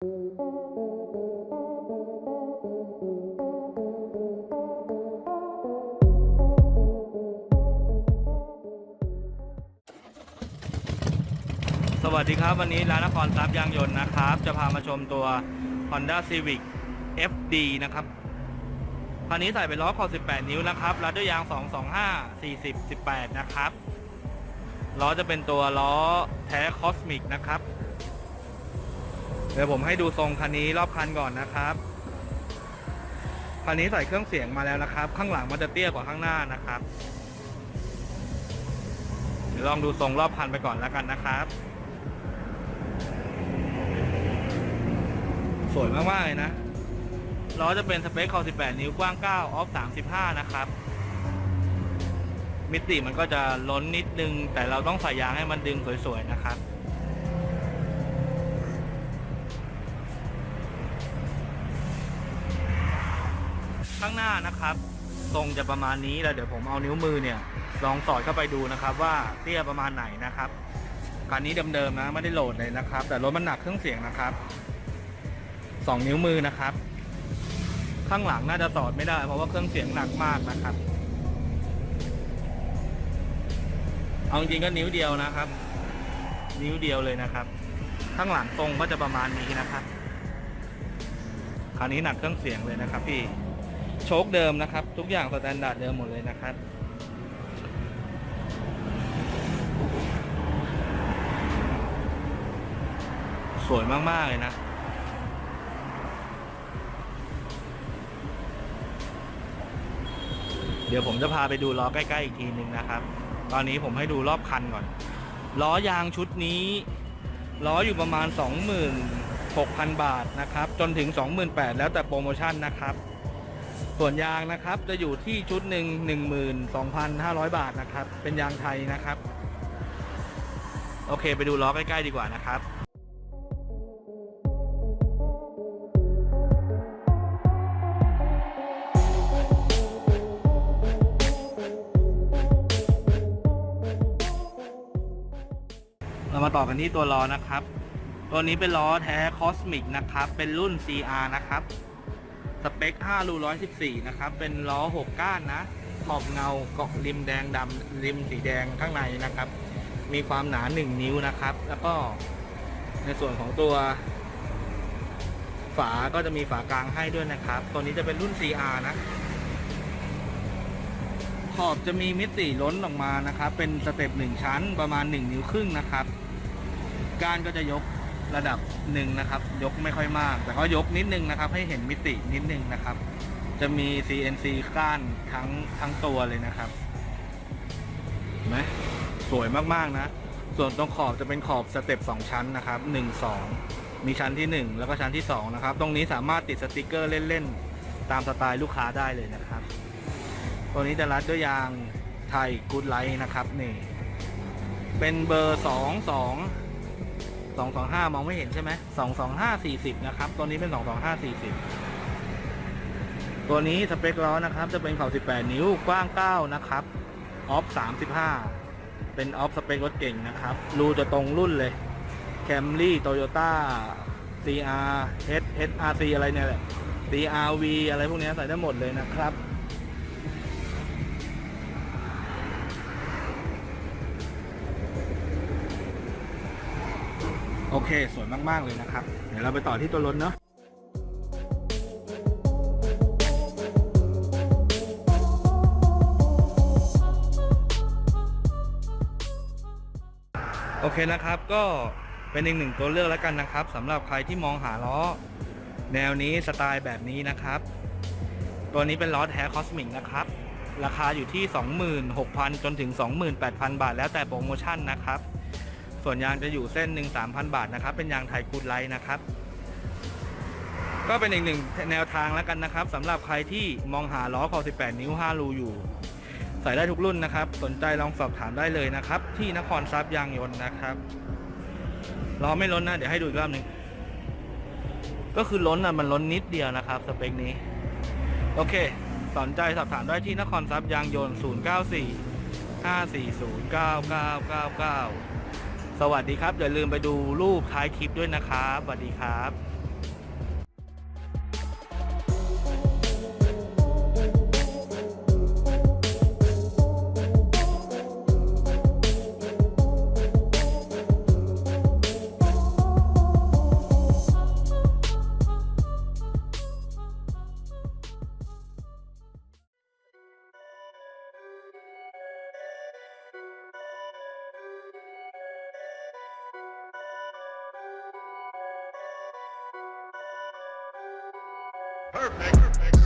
สวัสดีครับ วันนี้ร้านนครทรัพย์ยางยนต์นะครับ จะพามาชมตัว Honda Civic FD นะครับคันนี้ใส่เป็นล้อคอ18 นิ้วนะครับรัดด้วยยาง 225 40 18 นะครับ ล้อจะเป็นตัวล้อแท้คอสมิกนะครับ เดี๋ยวผมให้ดูทรงคันนี้รอบคันก่อนนะครับ คันนี้ใส่เครื่องเสียงมาแล้วนะครับ ข้างหลังมันจะเตี้ยกว่าข้างหน้านะครับ เดี๋ยวลองดูทรงรอบคันไปก่อนแล้วกันนะครับ สวยมากๆเลยนะล้อจะเป็นสเปคคอ18 นิ้วกว้าง 9 ออฟ 35 นะครับ มิติมันก็จะล้นนิดนึง แต่เราต้องใส่ยางให้มันดึงสวยๆนะครับ ข้างหน้านะครับ ทรงจะประมาณนี้แล้วเดี๋ยวผมเอานิ้วมือเนี่ย ลองสอดเข้าไปดูนะครับ ว่าเตี้ยประมาณไหนนะครับคันนี้เดิมๆนะไม่ได้โหลดเลยนะครับ แต่รถมันหนักเครื่องเสียงนะครับสองนิ้วมือนะครับ ข้างหลังน่าจะสอดไม่ได้ เพราะว่าเครื่องเสียงหนักมากนะครับ เอาจริงก็นิ้วเดียวนะครับ นิ้วเดียวเลยนะครับ ข้างหลังตรงก็จะประมาณนี้นะครับคันนี้หนักเครื่องเสียงเลยนะครับพี่ โชคเดิมนะครับ ทุกอย่างสแตนดาร์ดเดิมหมดเลยนะครับสวยมาก ๆ เลยนะ เดี๋ยวผมจะพาไปดูล้อใกล้ ๆ อีกทีหนึ่งนะครับ ตอนนี้ผมให้ดูรอบคันก่อน ล้อยางชุดนี้ล้ออยู่ประมาณ 26,000 บาทนะครับ จนถึง 28,000 แล้วแต่โปรโมชั่นนะครับ ส่วนยางนะครับจะอยู่ที่ชุดหนึ่ง12,500 บาทนะครับ เป็นยางไทยนะครับ โอเค ไปดูล้อใกล้ ๆ ดีกว่านะครับเรามาต่อกันที่ตัวล้อนะครับ ตัวนี้เป็นล้อแท้คอสมิกนะครับ เป็นรุ่น CR นะครับ สเปค 5 รู 114 นะครับ เป็นล้อ 6 ก้านนะ ขอบเงาเกาะริมแดงดำริมสีแดงข้างในนะครับ มีความหนา 1 นิ้วนะครับ แล้วก็ในส่วนของตัว ฝาก็จะมีฝากลางให้ด้วยนะครับ ตัวนี้จะเป็นรุ่น CR นะ ขอบจะมีมิติล้นออกมานะครับ เป็นสเต็ปหนึ่งชั้นประมาณ 1 นิ้วครึ่งนะครับ ก้านก็จะยก ระดับหนึ่งนะครับ ยกไม่ค่อยมาก แต่ก็ยกนิดนึงนะครับ ให้เห็นมิตินิดนึงนะครับ จะมี CNC ก้านทั้งทั้งตัวเลยนะครับเห็นไหมสวยมากๆนะ ส่วนตรงขอบจะเป็นขอบสเต็ป2ชั้นนะครับ 1 2 มีชั้นที่ 1 แล้วก็ชั้นที่2นะครับ ตรงนี้สามารถติดสติกเกอร์เล่นๆ ตามสไตล์ลูกค้าได้เลยนะครับ ตัวนี้จะรัดด้วยยางไทยกูดไลท์นะครับนี่ เป็นเบอร์สอง สองสองห้ามองไม่เห็นใช่ไหมสองสองห้าสี่สิบนะครับ ตัวนี้เป็นสองสองห้าสี่สิบตัวนี้สเปคล้อนะครับ จะเป็นเขอบสิบแปดนิ้วกว้างเก้านะครับ ออฟสามสิบห้าเป็นออฟสเปครถเก่งนะครับ รูจะตรงรุ่นเลยแคมรี่โตโยต้า CR H HRC อะไรเนี่ยแหละ CRV อะไรพวกนี้ใส่ได้หมดเลยนะครับ โอเค สวยมาก ๆ เลยนะครับ เดี๋ยวเราไปต่อที่ตัวรถเนาะโอเคนะครับก็เป็นอีกหนึ่งตัวเลือกแล้วกันนะครับสำหรับใครที่มองหาล้อ แนวนี้สไตล์แบบนี้นะครับ ตัวนี้เป็นล้อแท้คอสมิกนะครับ ราคาอยู่ที่ 26,000 จนถึง 28,000 บาท แล้วแต่โปรโมชั่นนะครับ ส่วนยางจะอยู่เส้นหนึ่ง3,000บาทนะครับ เป็นยางไทยกูดไลท์นะครับ ก็เป็นอีกหนึ่งแนวทางแล้วกันนะครับสำหรับใครที่มองหาล้อคอ18 นิ้ว 5 รูอยู่ ใส่ได้ทุกรุ่นนะครับ สนใจลองสอบถามได้เลยนะครับ ที่นครทรัพย์ยางยนต์นะครับล้อไม่ล้นนะ เดี๋ยวให้ดูอีกรอบหนึ่งก็คือล้นอะมันล้นนิดเดียวนะครับ สเปคนี้ โอเค สนใจสอบถามได้ที่นครทรัพย์ยางยนต์ 094 540 9999 สวัสดีครับอย่าลืมไปดูรูปท้ายคลิปด้วยนะครับสวัสดีครับ Perfect. Perfect.